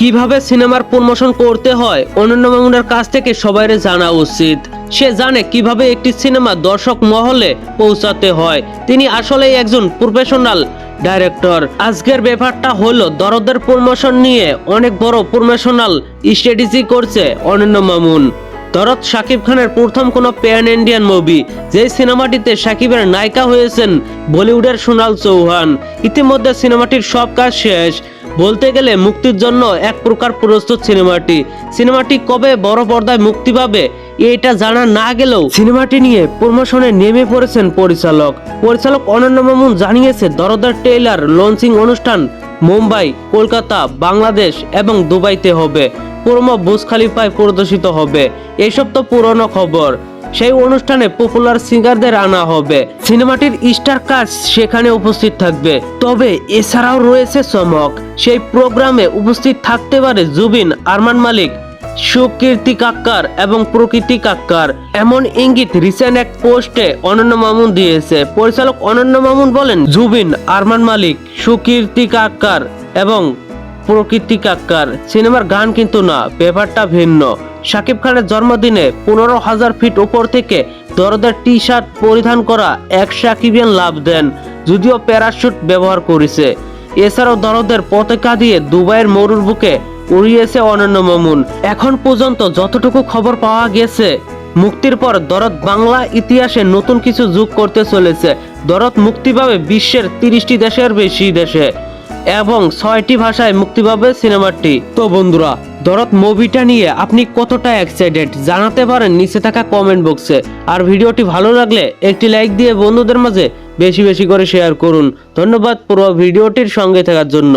কীভাবে সিনেমার প্রমোশন করতে হয়, অনন্য মামুনের কাছ থেকে সবাইরে জানা উচিত। সে জানে কীভাবে একটি সিনেমা দর্শক মহলে পৌঁছাতে হয়। তিনি আসলেই একজন প্রফেশনাল ডাইরেক্টর। আজকের ব্যাপারটা হলো, দরদের প্রমোশন নিয়ে অনেক বড় প্রমোশনাল স্ট্র্যাটেজি করছে অনন্য মামুন। দরদ শাকিব খানের প্রথম কোনো প্যান ইন্ডিয়ান মুভি যে সিনেমাটিতে শাকিবের নায়িকা হয়েছেন বলিউডের সোনাল চৌহান। ইতিমধ্যে সিনেমাটির সব কাজ শেষ। বলতে গেলে মুক্তির জন্য এক প্রকার প্রস্তুত সিনেমাটি। সিনেমাটি কবে বড় পর্দায় মুক্তি পাবে এটা জানা না গেলেও সিনেমাটি নিয়ে প্রমোশনে নেমে পড়েছেন পরিচালক। পরিচালক অনন্য মামুন জানিয়েছে, দরদার টেইলার লঞ্চিং অনুষ্ঠান মুম্বাই, কলকাতা, বাংলাদেশ এবং দুবাইতে হবে। প্রোমো বুজ খালিফায় প্রদর্শিত হবে। এইসব তো পুরনো খবর। সেই অনুষ্ঠানে পপুলার সিঙ্গারদের আনা হবে। সিনেমাটির স্টার কাস্ট সেখানে উপস্থিত থাকবে। তবে এছাড়াও রয়েছে চমক। সেই প্রোগ্রামে উপস্থিত থাকতে পারে জুবিন, আরমান মালিক, সুকীর্তি কাক্কার এবং প্রকৃতি কাক্কার। এমন ইঙ্গিত রিসেন্ট এক পোস্টে অনন্য মামুন দিয়েছে। পরিচালক অনন্য মামুন বলেন, জুবিন, আরমান মালিক, সুকীর্তি কাক্কার এবং প্রকৃতি কাক্কার। সিনেমার গান কিন্তু না, ব্যাপারটা ভিন্ন। শাকিব খানের জন্মদিনে পনেরো হাজার ফিট উপর থেকে দরদের টি শার্ট পরিধান করা এক সাকিবিয়ান লাভ দেন, যদিও প্যারাশুট ব্যবহার করেছে। এছাড়াও দরদের পতাকা দিয়ে দুবাইয়ের মরুর বুকে উড়িয়েছে অনন্য মামুন। এখন পর্যন্ত যতটুকু খবর পাওয়া গেছে, মুক্তির পর দরদ বাংলা ইতিহাসে নতুন কিছু যোগ করতে চলেছে। দরদ মুক্তি পাবে বিশ্বের তিরিশটি দেশের বেশি দেশে এবং ছয়টি ভাষায় মুক্তি পাবে সিনেমাটি। তো বন্ধুরা দরদ মুভিটা নিয়ে আপনি কতটা এক্সাইটেড জানাতে পারেন নিচে থাকা কমেন্ট বক্সে আর ভিডিওটি ভালো লাগলে একটি লাইক দিয়ে বন্ধুদের মাঝে বেশি বেশি করে শেয়ার করুন। ধন্যবাদ পুরো ভিডিওটির সঙ্গে থাকার জন্য।